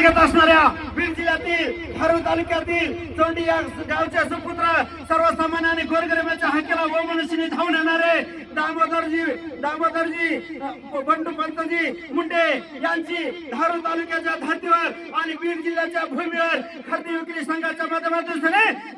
घेत असणाऱ्या बीड जिल्ह्यातील धारूर तालुक्यातील चोंडी या गावचे सुपुत्र सर्वसामान्य आणि गोरगरिबाच्या हक्काला व मनुष्यनी धावून दामोदरजी दामोदरजी बंडू पंतजी मुंडे यांची धारू तालुक्याच्या धर्तीवर आणि बीड जिल्ह्याच्या भूमीवर खरेदी विक्री संघाच्या माध्यमातून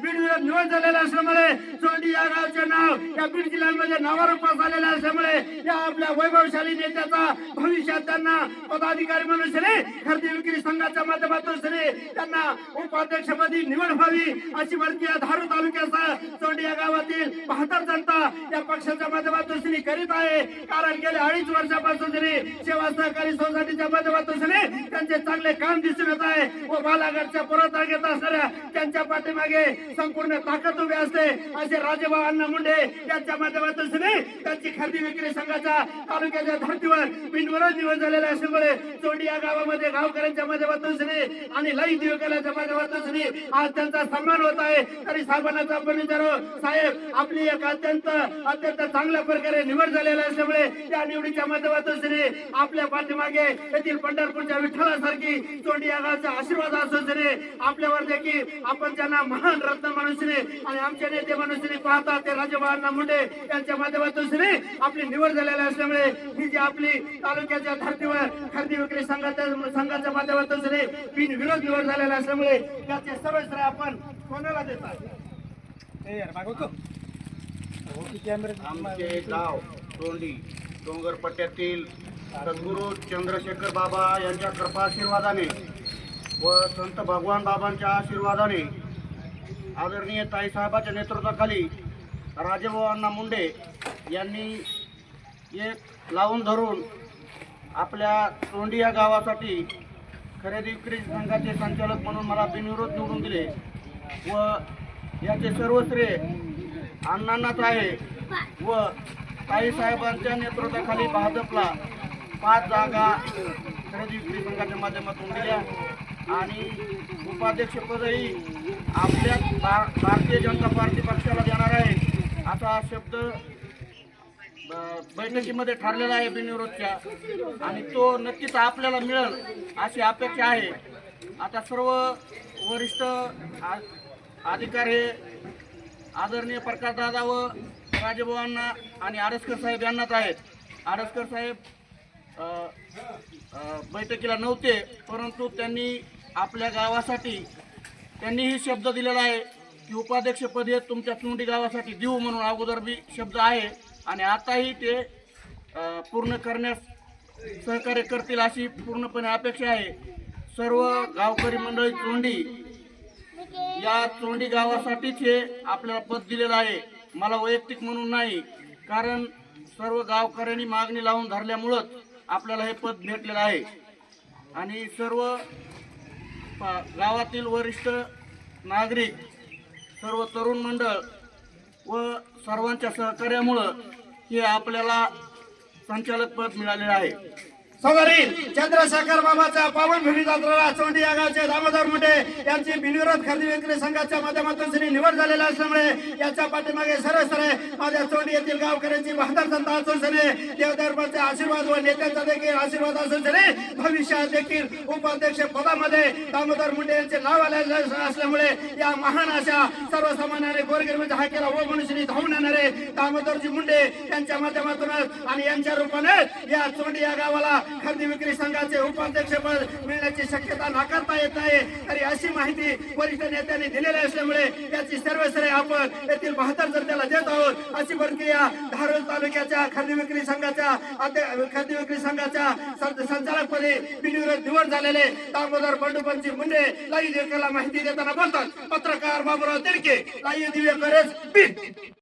बीड विरोध निवड झालेला असल्यामुळे चोंडी या गावचे नाव या बीड जिल्ह्यामध्ये नावारूपास झालेले असल्यामुळे या आपल्या वैभवशाली नेत्याचा भविष्यात त्यांना पदाधिकारी म्हणून श्री खरेदी विक्री संघाच्या माध्यमातून श्री त्यांना उपाध्यक्षपदी निवड व्हावी अशी वर्ती या धारू तालुक्याचा चोंडी या गावातील बहात्तर जनता या पक्षाच्या माध्यमातून श्री करीत आहे. कारण गेल्या अडीच वर्षापासून तरी सेवा सहकारी सोसायटीच्या माध्यमातून त्यांचे चांगले काम दिसून येत आहे व बालागडच्या पुरवठा घेत असणाऱ्या त्यांच्या पाठीमागे संपूर्ण ताकद उभी असते असे राजेभाऊ अण्णा मुंडे यांच्या माध्यमातून त्यांची खरेदी विक्री संघाच्या तालुक्याच्या धर्तीवर बिनविरोध निवड झालेले असल्यामुळे चोंडी या गावामध्ये गावकऱ्यांच्या माध्यमातून श्री आणि लई दिवकालाच्या माध्यमातून श्री आज त्यांचा सन्मान होत आहे तरी साहेबांना आपण विचारू साहेब आपली एक अत्यंत अत्यंत चांगल्या प्रकारे निवड झालेला असल्यामुळे त्या निवडीच्या माध्यमातून श्री आपल्या पाठीमागे येथील पंढरपूरच्या विठ्ठलासारखी चोंडी या गावचा आशीर्वाद असो श्री. आपल्यावर देखील आपण त्यांना महान रत्न म्हणून श्री आणि आमचे नेते म्हणून श्री पाहतात ते राजभावांना मुंडे यांच्या माध्यमातून श्री आपली निवड झालेली असल्यामुळे ही जी आपली तालुक्याच्या धर्तीवर खरेदी विक्री संघाच्या संघाच्या माध्यमातून श्री बिनविरोध निवड झालेला असल्यामुळे त्याचे सर्व श्रेय आपण कोणाला देतात आमचे गाव तोंडी डोंगर पट्ट्यातील सद्गुरू चंद्रशेखर बाबा यांच्या कृपा आशीर्वादाने व संत भगवान बाबांच्या आशीर्वादाने आदरणीय ताईसाहेबाच्या नेतृत्वाखाली राजेभाऊ अण्णा मुंडे यांनी एक लावून धरून आपल्या तोंडी या गावासाठी खरेदी विक्री संघाचे संचालक म्हणून मला बिनविरोध निवडून दिले व याचे सर्व श्रेय अण्णांनाच आहे. व काही साहेबांच्या नेतृत्वाखाली भाजपला पाच जागा खरेदी विक्री संघाच्या माध्यमातून दिल्या. आणि उपाध्यक्षपदही आपल्या भा- भारतीय जनता पार्टी पक्षाला देणार आहे. असा शब्द ब- बैठकीमध्ये ठरलेला आहे बिनविरोधच्या. आणि तो नक्कीच आपल्याला मिळेल अशी अपेक्षा आहे. आता सर्व वरिष्ठ आ- अधिकारी हे आदरणीय प्रकाशदादा व राजेभावांना आणि आडसकर साहेब यांनाच आहेत. आडसकर साहेब बैठकीला नव्हते परंतु त्यांनी आपल्या गावासाठी त्यांनीही शब्द दिलेला आहे की उपाध्यक्षपद हे तुमच्या चुंडी गावासाठी देऊ म्हणून अगोदर बी शब्द आहे आणि आताही ते पूर्ण करण्यास सहकार्य करतील अशी पूर्णपणे अपेक्षा आहे. सर्व गावकरी मंडळी चोंडी या चोंडी गावासाठीच हे आपल्याला पद दिलेलं आहे. मला वैयक्तिक म्हणून नाही कारण सर्व गावकऱ्यांनी मागणी लावून धरल्यामुळंच आपल्याला हे पद भेटलेलं आहे. आणि सर्व प- गावातील वरिष्ठ नागरिक सर्व तरुण मंडळ व सर्वांच्या सहकार्यामुळं हे आपल्याला संचालक पद मिळालेलं आहे. समोरील चंद्रशेखर बाबाच्या पावन भूमी जत्रेला चोंडी या गावचे दामोदर मुंडे यांची बिनविरोध खरेदी विक्री संघाच्या माध्यमातून श्री निवड झालेला असल्यामुळे याच्या पाठीमागे सरळ माझ्या चोंडी येथील गावकऱ्यांची बहादर जनता असून सरे देवधर्माचे आशीर्वाद व नेत्यांचा देखील आशीर्वाद असून सरे भविष्यात देखील उपाध्यक्ष पदामध्ये दामोदर मुंडे यांचे नाव आलेले असल्यामुळे या महान अशा सर्वसामान्य गोरगरिबाच्या हाकेला व मनुष्यनी धावून येणारे दामोदरजी मुंडे यांच्या माध्यमातूनच आणि यांच्या रूपाने या चोंडी या गावाला खरेदी विक्री संघाचे उपाध्यक्षपद मिळण्याची शक्यता नाकारता येत नाही तरी अशी माहिती वरिष्ठ नेत्यांनी दिलेली असल्यामुळे त्याची सर्व श्रेय आपण येथील बहात्तर जनतेला देत आहोत. अशी प्रक्रिया धारूर तालुक्याच्या खरेदी विक्री संघाच्या खरेदी विक्री संघाच्या संचालकपदी बिनविरोध निवड झालेले दामोदर बंडूपंची मुंडे लाई माहिती देताना बोलतात. पत्रकार बाबूराव तिडके लाई दिव्य